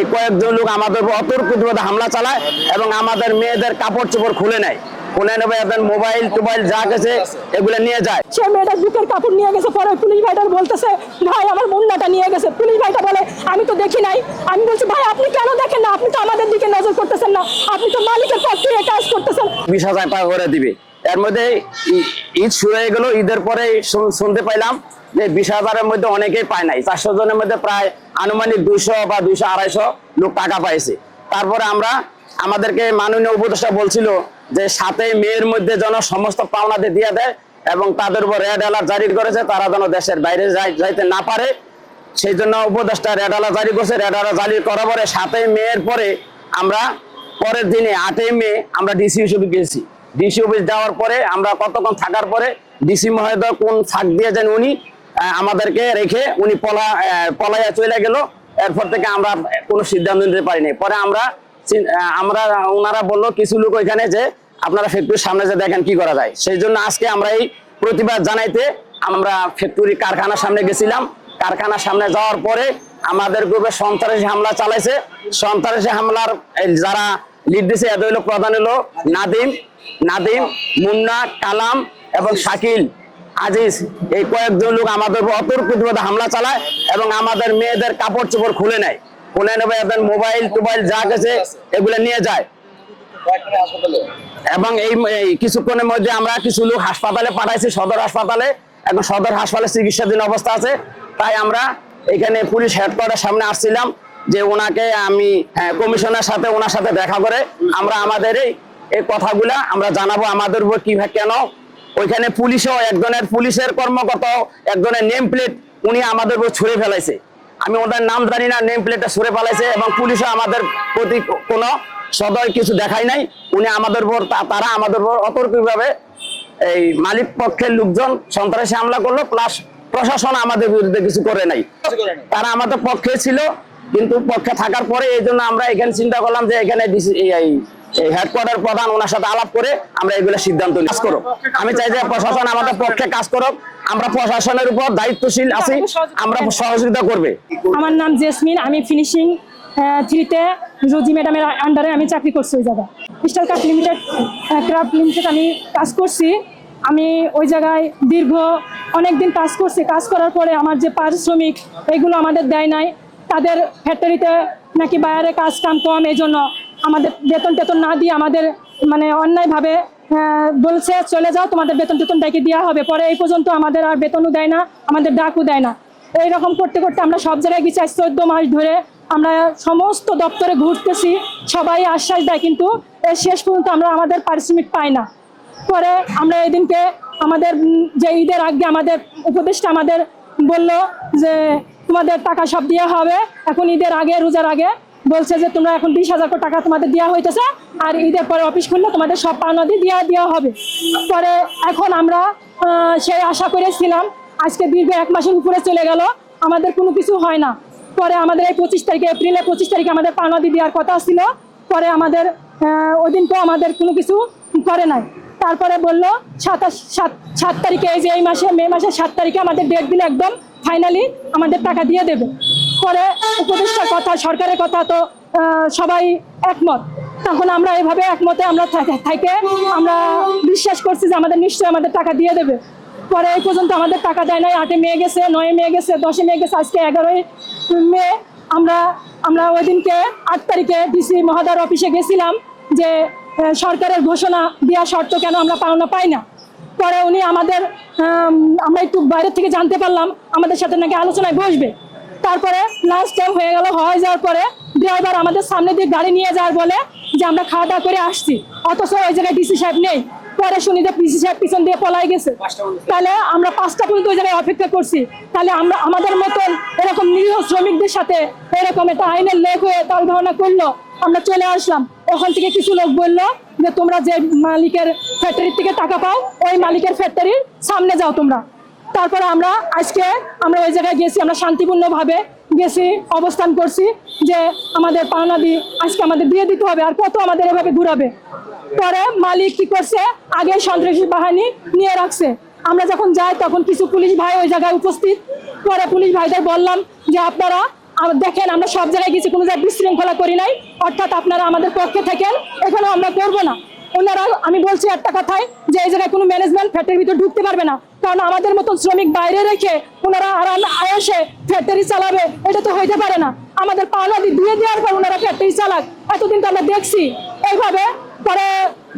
এই কয়েকজন লোক আমাদের অতর্কিতভাবে হামলা চালায় এবং আমাদের মেয়েদের কাপড় চোপড় খুলে নেয়। খুলে নেবে এদের মোবাইল টোবাইল যা গেছে এগুলো নিয়ে যায়। সে মেয়েটার বুকের কাপড় নিয়ে গেছে পরে পুলিশ ভাইটা বলতেছে ভাই আমার মুন্নাটা নিয়ে গেছে। পুলিশ ভাইটা বলে আমি তো দেখি নাই। আমি বলছি ভাই আপনি কেন দেখেন না? আপনি তো আমাদের দিকে নজর করতেছেন না। আপনি তো মালিকের পক্ষে কাজ করতেছেন। বিশ হাজার টাকা করে দিবে। এর মধ্যে ঈদ শুরু হয়ে গেল ঈদের পরে শুনতে পাইলাম। যে বিশ হাজারের মধ্যে অনেকেই পায় নাই। চারশো জনের মধ্যে প্রায় আনুমানিক দুইশো বা দুইশো আড়াইশো লোক টাকা পাইছে। তারপরে আমরা আমাদেরকে মাননীয় উপদেষ্টা বলছিল যে সাথে মেয়ের মধ্যে যেন সমস্ত পাওনাতে দিয়ে দেয় এবং তাদের উপর রেড অ্যালার্ট জারি করেছে, তারা যেন দেশের বাইরে যাইতে না পারে। সেই জন্য উপদেষ্টা রেড অ্যালার্ট জারি করছে। রেড অ্যালার্ট জারি করার পরে সাতই মেয়ের পরে আমরা পরের দিনে আটই মে আমরা ডিসি অফিসে গেছি। ডিসি অফিস যাওয়ার পরে আমরা কতক্ষণ থাকার পরে ডিসি মহোদয় কোন ফাঁক দিয়ে যেন উনি আমাদেরকে রেখে উনি পলা পলাইয়া চলে গেল। এরপর থেকে আমরা কোনো সিদ্ধান্ত নিতে পারিনি। পরে আমরা আমরা ওনারা বলল, কিছু লোক ওইখানে যে আপনারা ফ্যাক্টরির সামনে যে দেখেন কি করা যায়। সেই জন্য আজকে আমরা এই প্রতিবাদ জানাইতে আমরা ফ্যাক্টরি কারখানার সামনে গেছিলাম। কারখানার সামনে যাওয়ার পরে আমাদের গ্রুপে সন্ত্রাসী হামলা চালাইছে। সন্ত্রাসী হামলার যারা লিড দিছে, এদের হলো প্রধান হলো নাদিম। নাদিম, মুন্না, কালাম এবং শাকিল। আজিজ এই কয়েকজন লোক আমাদের অতর্কিতভাবে হামলা চালায় এবং আমাদের মেয়েদের কাপড় চোপড় খুলে নেয়। খুলে নেবে এদের মোবাইল টোবাইল যা গেছে এগুলো নিয়ে যায়। এবং এই কিছুক্ষণের মধ্যে আমরা কিছু লোক হাসপাতালে পাঠাইছি সদর হাসপাতালে। এখন সদর হাসপাতালে চিকিৎসাধীন অবস্থা আছে। তাই আমরা এখানে পুলিশ হেডকোয়ার্টার সামনে আসছিলাম যে ওনাকে আমি হ্যাঁ, কমিশনার সাথে ওনার সাথে দেখা করে আমরা আমাদের এই কথাগুলা আমরা জানাব আমাদের উপর কীভাবে কেন ওইখানে পুলিশও একজনের পুলিশের কর্মকর্তা, একজনের নেম প্লেট উনি আমাদের উপর ছুঁড়ে ফেলাইছে। আমি ওদের নাম জানি না নেম প্লেটটা সরে ফেলাইছে এবং পুলিশও আমাদের প্রতি কোনো সদয় কিছু দেখায় নাই। উনি আমাদের উপর তারা আমাদের উপর অতর্কিতভাবে এই মালিক পক্ষের লোকজন সন্ত্রাসী হামলা করল প্লাস প্রশাসন আমাদের বিরুদ্ধে কিছু করে নাই। তারা আমাদের পক্ষে ছিল, কিন্তু পক্ষে থাকার পরে এই আমরা এখানে চিন্তা করলাম যে এখানে এই হেডকোয়ার্টার প্রধান ওনার সাথে আলাপ করে আমরা এগুলো সিদ্ধান্ত কাজ করো। আমি চাই যে প্রশাসন আমাদের পক্ষে কাজ করুক। আমরা প্রশাসনের উপর দায়িত্বশীল আছি। আমরা সহযোগিতা করবে। আমার নাম জেসমিন। আমি ফিনিশিং থ্রিতে রোজি ম্যাডামের আন্ডারে আমি চাকরি করছি ওই জায়গায়। Crystal cup limited craft limited আমি কাজ করছি। আমি ওই জায়গায় দীর্ঘ অনেক দিন কাজ করছি। কাজ করার পরে আমার যে পারিশ্রমিক এগুলো আমাদের দেয় নাই। তাদের ফ্যাক্টরিতে নাকি বাইরে কাজ কাম কম এই জন্য আমাদের বেতন টেতন না দিয়ে আমাদের মানে অন্যায়ভাবে আহ, বলছে চলে যাও তোমাদের বেতন টেতন ডেকে দেওয়া হবে। পরে এই পর্যন্ত আমাদের আর বেতনও দেয় না আমাদের ডাকও দেয় না। এইরকম করতে করতে আমরা সব জায়গায় গেছি আজ চোদ্দ মাস ধরে আমরা সমস্ত দপ্তরে ঘুরতেছি সবাই আশ্বাস দেয় কিন্তু শেষ পর্যন্ত আমরা আমাদের পারিশ্রমিক পাই না। পরে আমরা এদিনকে আমাদের যে ঈদের আগে আমাদের উপদেশটা আমাদের বলল যে তোমাদের টাকা সব দেওয়া হবে এখন ঈদের আগে রোজার আগে বলছে যে তোমরা এখন বিশ হাজার টাকা তোমাদের দেওয়া হইতেছে আর ঈদের পরে অফিস খুললে তোমাদের সব পাওনা দিয়ে দেওয়া দেওয়া হবে। পরে এখন আমরা সেই আশা করেছিলাম আজকে দীর্ঘ এক মাসের উপরে চলে গেল আমাদের কোনো কিছু হয় না। পরে আমাদের এই পঁচিশ তারিখে এপ্রিলে পঁচিশ তারিখে আমাদের পাওনা দিয়ে দেওয়ার কথা ছিল পরে আমাদের আহ, ওই দিনকেও আমাদের কোনো কিছু করে নাই। তারপরে বলল সাতাশ সাত সাত তারিখে এই যে এই মাসে মে মাসের সাত তারিখে আমাদের ডেট দিলে একদম ফাইনালি আমাদের টাকা দিয়ে দেবে। পরে উপদেষ্টার কথা সরকারের কথা তো সবাই একমত। তখন আমরা এভাবে একমতে আমরা থেকে আমরা বিশ্বাস করছি যে আমাদের নিশ্চয়ই আমাদের টাকা দিয়ে দেবে। পরে এই পর্যন্ত আমাদের টাকা দেয় নাই আটে মে গেছে নয় মে গেছে দশে মে গেছে আজকে এগারোই মে। আমরা আমরা ওই দিনকে আট তারিখে ডিসি মহাদার অফিসে গেছিলাম যে সরকারের ঘোষণা দেওয়া শর্ত কেন আমরা পাওনা পাই না। পরে উনি আমাদের আম, আমরা একটু বাইরে থেকে জানতে পারলাম আমাদের সাথে নাকি আলোচনায় বসবে। তারপরে লাস্ট টাইম হয়ে গেল হয়ে যাওয়ার পরে ড্রাইভার আমাদের সামনে দিয়ে গাড়ি নিয়ে যাওয়ার বলে যে আমরা খাওয়া দাওয়া করে আসছি। অথচ ওই জায়গায় ডিসি সাহেব নেই। পরে শুনি যে পিসি সাহেব পিছন দিয়ে পলাই গেছে। তাহলে আমরা পাঁচটা পর্যন্ত ওই জায়গায় অপেক্ষা করছি। তাহলে আমরা আমাদের মতন এরকম নিরীহ শ্রমিকদের সাথে এরকম একটা আইনের লেখ হয়ে তাল ধারণা করল আমরা চলে আসলাম। ওখান থেকে কিছু লোক বলল যে তোমরা যে মালিকের ফ্যাক্টরির থেকে টাকা পাও ওই মালিকের ফ্যাক্টরির সামনে যাও তোমরা। তারপরে আমরা আজকে আমরা ওই জায়গায় গেছি, আমরা শান্তিপূর্ণভাবে গেছি, অবস্থান করছি যে আমাদের পাওনা দিয়ে আজকে আমাদের দিয়ে দিতে হবে আর কত আমাদের এভাবে ঘুরাবে। পরে মালিক কি করছে? আগে সন্ত্রাসী বাহিনী নিয়ে রাখছে। আমরা যখন যাই তখন কিছু পুলিশ ভাই ওই জায়গায় উপস্থিত। পরে পুলিশ ভাইদের বললাম যে আপনারা দেখেন আমরা সব জায়গায় গেছি, কোনো জায়গায় বিশৃঙ্খলা করি নাই। অর্থাৎ আপনারা আমাদের পক্ষে থাকেন, এখানে আমরা করব না। ওনারা আমি বলছি একটা কথাই, যে এই জায়গায় কোনো ম্যানেজমেন্ট ফ্যাক্টরির ভিতরে ঢুকতে পারবে না। কারণ আমাদের মতন শ্রমিক বাইরে রেখে ওনারা আরাম আয়াসে ফ্যাক্টরি চালাবে, এটা তো হইতে পারে না। আমাদের পাওনা দিয়ে দেওয়ার পর ওনারা ফ্যাক্টরি চালাক। এতদিন তো আমরা দেখছি। এইভাবে পরে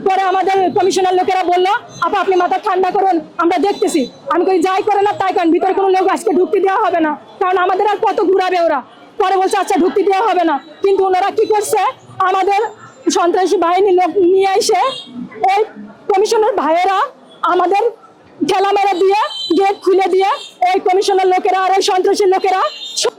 পরে আমাদের কমিশনার লোকেরা বলল, আপা, আপনি মাথা ঠান্ডা করুন, আমরা দেখতেছি। আমি কই, যাই করে না তাই করেন, ভিতরে কোনো লোক আজকে ঢুকতে দেওয়া হবে না। কারণ আমাদের আর কত ঘুরাবে ওরা? পরে বলছে আচ্ছা ঢুকতে দেওয়া হবে না। কিন্তু ওনারা কি করছে? আমাদের সন্ত্রাসী বাহিনী লোক নিয়ে এসে ওই কমিশনার ভাইয়েরা আমাদের ঠেলা মেরে দিয়ে গেট খুলে দিয়ে ওই কমিশনার লোকেরা আর ওই সন্ত্রাসী লোকেরা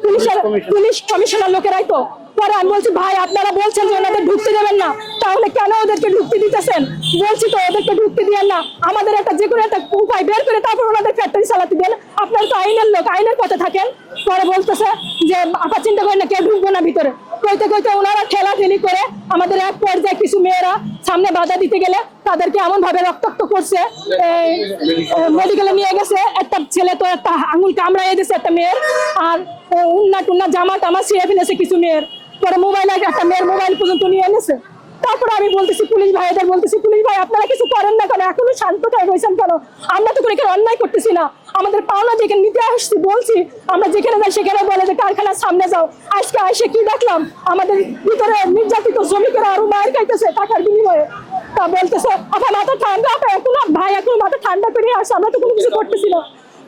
পুলিশের পুলিশ কমিশনার লোকেরাই তো। পরে আমি বলছি ভাই আপনারা বলছেন যে ওনাদের ঢুকতে দেবেন না। তাহলে কেন ওদেরকে ঢুকতে দিতেছেন? বলছি তো ওদেরকে ঢুকতে দিয়েন না। আমাদের একটা যে কোনো একটা উপায় বের করে তারপর ওনাদের ফ্যাক্টরি চালাতে দেন। আপনারা তো আইনের লোক আইনের পথে থাকেন। পরে বলতেছে যে আপা চিন্তা করেন না কেউ ঢুকবো না ভিতরে। কইতে কইতে ওনারা ঠেলাঠেলি করে আমাদের এক পর্যায়ে কিছু মেয়েরা সামনে বাধা দিতে গেলে তাদেরকে এমন ভাবে রক্তাক্ত করছে মেডিকেলে নিয়ে গেছে, একটা ছেলে তো একটা আঙুল কামড়াই দিয়েছে একটা মেয়ের, আর উন্না টুন্না জামা টামা ছিঁড়ে ফেলেছে কিছু মেয়ের। পরে মোবাইল একটা মেয়ের মোবাইল পর্যন্ত নিয়ে এনেছে। তারপরে আমি বলতেছি, পুলিশ ভাইদের বলতেছি, পুলিশ ভাই, আপনারা কিছু করেন না কেন? এখনও শান্তটাই রয়েছেন কেন? আমরা তো কোনো এখানে অন্যায় করতেছি না। আমাদের পাওনা যেখানে নিতে আসছি, বলছি, আমরা যেখানে যাই সেখানে বলে যে, কারখানার সামনে যাও। আজকে এসে কি দেখলাম? আমাদের ভিতরে নির্যাতিত শ্রমিকেরা আরও মায়ের খাইতেছে টাকার বিনিময়ে। তা বলতেছে আপা মাথা ঠান্ডা? এখন, ভাই, এখন মাথা ঠান্ডা করে আসছে, আমরা তো কোনো কিছু করতেছি না।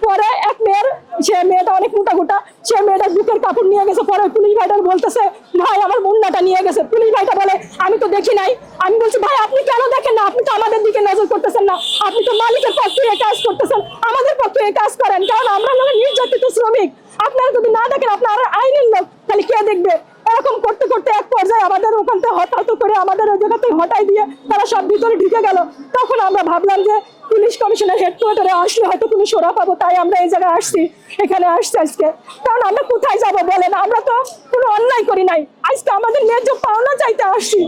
পরে এক মেয়ের সে মেয়েটা অনেক মোটা গোটা সে মেয়েটা বুকের কাপড় নিয়ে গেছে, পরে পুলিশ ভাইটা বলতেছে, ভাই, আমার মুন্নাটা নিয়ে গেছে। পুলিশ ভাইটা বলে, আমি তো দেখি নাই। আমি বলছি, ভাই, আপনি কেন দেখেন না? আপনি তো আমাদের দিকে নজর করতেছেন না। আপনি তো মালিকের পক্ষে কাজ করতেছেন। আমাদের পক্ষে এ কাজ করেন। কারণ আমরা হলো নির্যাতিত শ্রমিক। আপনারা যদি না দেখেন, আপনারা আইনের লোক, তাহলে কে দেখবে? এরকম করতে করতে এক পর্যায়ে আমাদের ওখান থেকে হঠাৎ করে আমাদের ওই জায়গা থেকে হটাই দিয়ে তারা সব ভিতরে ঢুকে গেল। তখন আমরা ভাবলাম যে পুলিশ কমিশনার হেডকোয়ার্টারে আসলে হয়তো কোনো সোরা পাবো, তাই আমরা এই জায়গায় আসছি, এখানে আসছি আজকে। কারণ আমরা কোথায় যাব বলেন? আমরা তো কোনো অন্যায় করি নাই। আজকে আমাদের ন্যায্য পাওনা চাইতে আসছি।